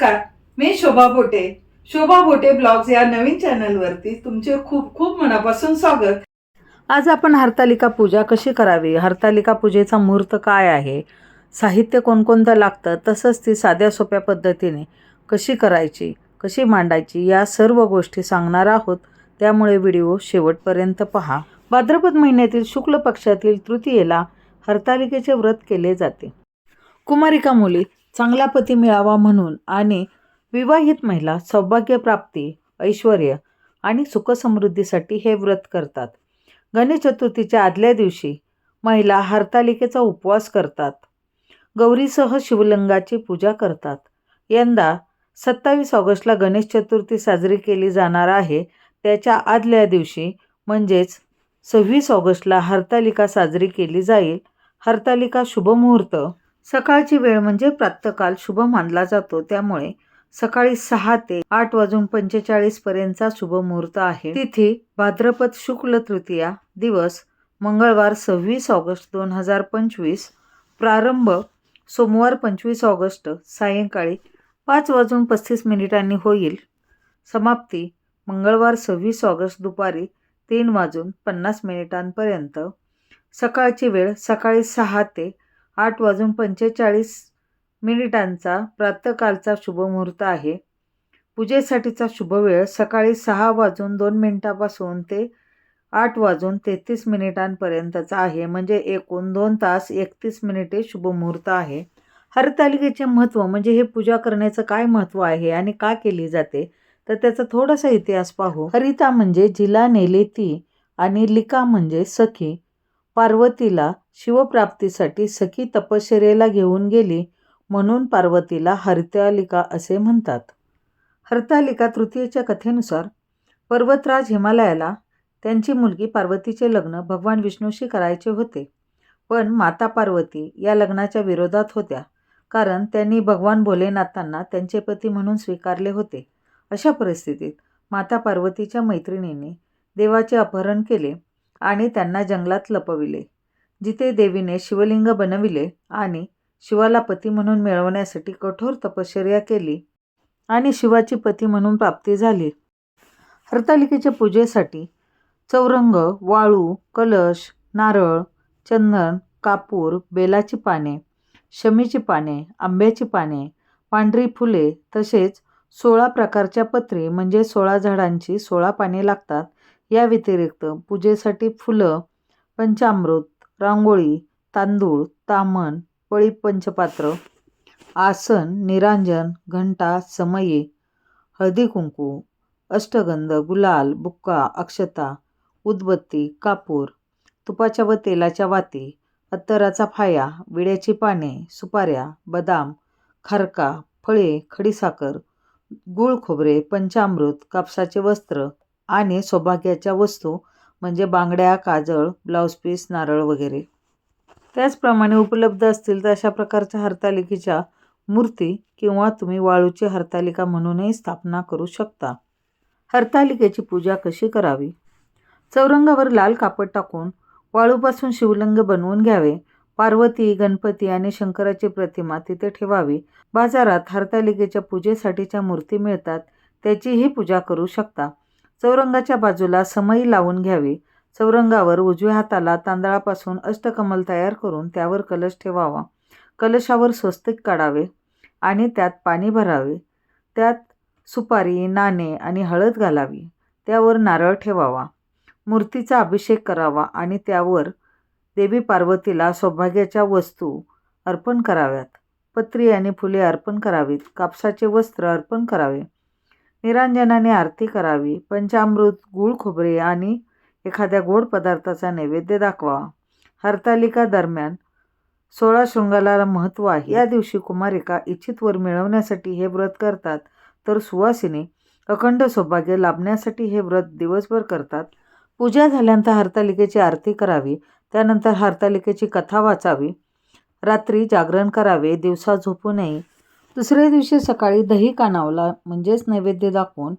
नमस्कार मी शोभा बोटे. शोभा बोटे ब्लॉग्स या नवीन चॅनलवरती तुमचे खूप खूप मनापासून स्वागत. आज आपण हरतालिका पूजा कशी करावी? हरतालिका पूजेचा मुहूर्त काय आहे? साहित्य कोणकोणतं लागतं? तसंच ती साध्या सोप्या पद्धतीने कशी करायची? कशी मांडायची? या सर्व गोष्टी सांगणार आहोत. त्यामुळे व्हिडिओ शेवटपर्यंत पहा. भाद्रपद महिन्यातील शुक्ल पक्षातील तृतीयेला हरतालिकेचे व्रत केले जाते. कुमारिका मुली चांगला पती मिळावा म्हणून आणि विवाहित महिला सौभाग्यप्राप्ती ऐश्वर आणि सुखसमृद्धीसाठी हे व्रत करतात. गणेश चतुर्थीच्या आदल्या दिवशी महिला हरतालिकेचा उपवास करतात. गौरीसह शिवलिंगाची पूजा करतात. यंदा सत्तावीस ऑगस्टला गणेश चतुर्थी साजरी केली जाणार आहे. त्याच्या आदल्या दिवशी म्हणजेच सव्वीस ऑगस्टला हरतालिका साजरी केली जाईल. हरतालिका शुभमुहूर्त सकाळची वेळ म्हणजे प्रातःकाल शुभ मानला जातो. त्यामुळे सकाळी सहा ते आठ वाजून पंचेचाळीस पर्यंतचा शुभ मुहूर्त आहे. तिथी भाद्रपद शुक्ल तृतीया दिवस मंगळवार सव्वीस ऑगस्ट दोन हजार पंचवीस प्रारंभ सोमवार पंचवीस ऑगस्ट सायंकाळी पाच वाजून पस्तीस मिनिटांनी होईल. समाप्ती मंगळवार सव्वीस ऑगस्ट दुपारी तीन वाजून पन्नास मिनिटांपर्यंत. सकाळची वेळ सकाळी सहा ते आठ वाजून पंचेचाळीस मिनिटांचा प्रातःकालचा शुभमुहूर्त आहे. पूजेसाठीचा शुभवेळ सकाळी सहा वाजून दोन मिनिटापासून ते आठ वाजून तेहतीस मिनिटांपर्यंतचा आहे. म्हणजे एकूण दोन तास एकतीस मिनिटे शुभमुहूर्त आहे. हरतालिकेचे महत्त्व म्हणजे हे पूजा करण्याचं काय महत्त्व आहे आणि का केली जाते? तर त्याचा थोडासा इतिहास पाहू. हरिता म्हणजे जिला नेले ती आणि लिका म्हणजे सखी. पार्वतीला शिवप्राप्तीसाठी सखी तपश्चर्येला घेऊन गेली म्हणून पार्वतीला हरतालिका असे म्हणतात. हरतालिका तृतीयेच्या कथेनुसार पर्वतराज हिमालयाला त्यांची मुलगी पार्वतीचे लग्न भगवान विष्णूशी करायचे होते. पण माता पार्वती या लग्नाच्या विरोधात होत्या कारण त्यांनी भगवान भोलेनाथांना त्यांचे पती म्हणून स्वीकारले होते. अशा परिस्थितीत माता पार्वतीच्या मैत्रिणीने देवाचे अपहरण केले. आणि त्यांना जंगलात लपविले जिथे देवीने शिवलिंग बनविले आणि शिवाला पती म्हणून मिळवण्यासाठी कठोर तपश्चर्या केली आणि शिवाची पती म्हणून प्राप्ती झाली. हरतालिकेच्या पूजेसाठी चौरंग वाळू कलश नारळ चंदन कापूर बेलाची पाने शमीची पाने आंब्याची पाने पांढरी फुले तसेच सोळा प्रकारच्या पत्री म्हणजे सोळा झाडांची सोळा पाने लागतात या व्यतिरिक्त पूजेसाठी फुलं पंचामृत रांगोळी तांदूळ तामण पळी पंचपात्र आसन निरांजन घंटा समये हळदी कुंकू अष्टगंध गुलाल बुक्का अक्षता उदबत्ती कापूर तुपाच्या व तेलाच्या वाती अत्तराचा फाया विड्याची पाने सुपाऱ्या बदाम खारका फळे खडीसाखर गूळ खोबरे पंचामृत कापसाचे वस्त्र आणि सौभाग्याच्या वस्तू म्हणजे बांगड्या काजळ ब्लाऊज पीस नारळ वगैरे. त्याचप्रमाणे उपलब्ध असतील तर अशा प्रकारच्या हरतालिकेच्या मूर्ती किंवा तुम्ही वाळूची हरतालिका म्हणूनही स्थापना करू शकता. हरतालिकेची पूजा कशी करावी? चौरंगावर लाल कापड टाकून वाळूपासून शिवलिंग बनवून घ्यावे. पार्वती गणपती आणि शंकराची प्रतिमा तिथे ठेवावी. बाजारात हरतालिकेच्या पूजेसाठीच्या मूर्ती मिळतात त्याचीही पूजा करू शकता. चौरंगाच्या बाजूला समई लावून घ्यावी. चौरंगावर उजव्या हाताला तांदळापासून अष्टकमल तयार करून त्यावर कलश ठेवावा. कलशावर स्वस्तिक काढावे आणि त्यात पाणी भरावे. त्यात सुपारी नाणे आणि हळद घालावी. त्यावर नारळ ठेवावा. मूर्तीचा अभिषेक करावा आणि त्यावर देवी पार्वतीला सौभाग्याच्या वस्तू अर्पण कराव्यात. पत्री आणि फुले अर्पण करावीत. कापसाचे वस्त्र अर्पण करावे. निरांजनाने आरती करावी. पंचामृत गूळ खोबरे आणि एखाद्या गोड पदार्थाचा नैवेद्य दाखवा. हरतालिका दरम्यान सोळा शृंगाला महत्त्व आहे. या दिवशी कुमारिका इच्छित वर मिळवण्यासाठी हे व्रत करतात. तर सुवासिनी अखंड सौभाग्य लाभण्यासाठी हे व्रत दिवसभर करतात. पूजा झाल्यानंतर हरतालिकेची आरती करावी. त्यानंतर हरतालिकेची कथा वाचावी. रात्री जागरण करावे. दिवसा झोपू नये. दुसऱ्या दिवशी सकाळी दही कानावला म्हणजेच नैवेद्य दाखवून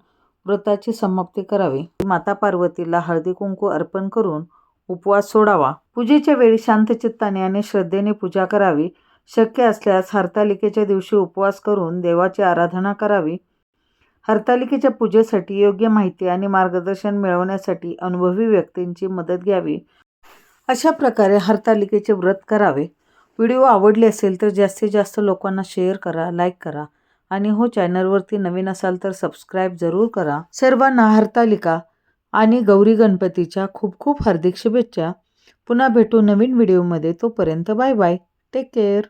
व्रताची समाप्ती करावी. माता पार्वतीला हळदी कुंकू अर्पण करून उपवास सोडावा. पूजेच्या वेळी शांत चित्ताने आणि श्रद्धेने पूजा करावी. शक्य असल्यास हरतालिकेच्या दिवशी उपवास करून देवाची आराधना करावी. हरतालिकेच्या पूजेसाठी योग्य माहिती आणि मार्गदर्शन मिळवण्यासाठी अनुभवी व्यक्तींची मदत घ्यावी. अशा प्रकारे हरतालिकेचे व्रत करावे. व्हिडिओ आवडले असेल तर जास्तीत जास्त लोकांना शेअर करा लाईक करा आणि हो चॅनलवरती नवीन असाल तर सबस्क्राईब जरूर करा. सर्वांना हरतालिका आणि गौरी गणपतीच्या खूप खूप हार्दिक शुभेच्छा. पुन्हा भेटू नवीन व्हिडिओमध्ये तोपर्यंत बाय बाय. Take care.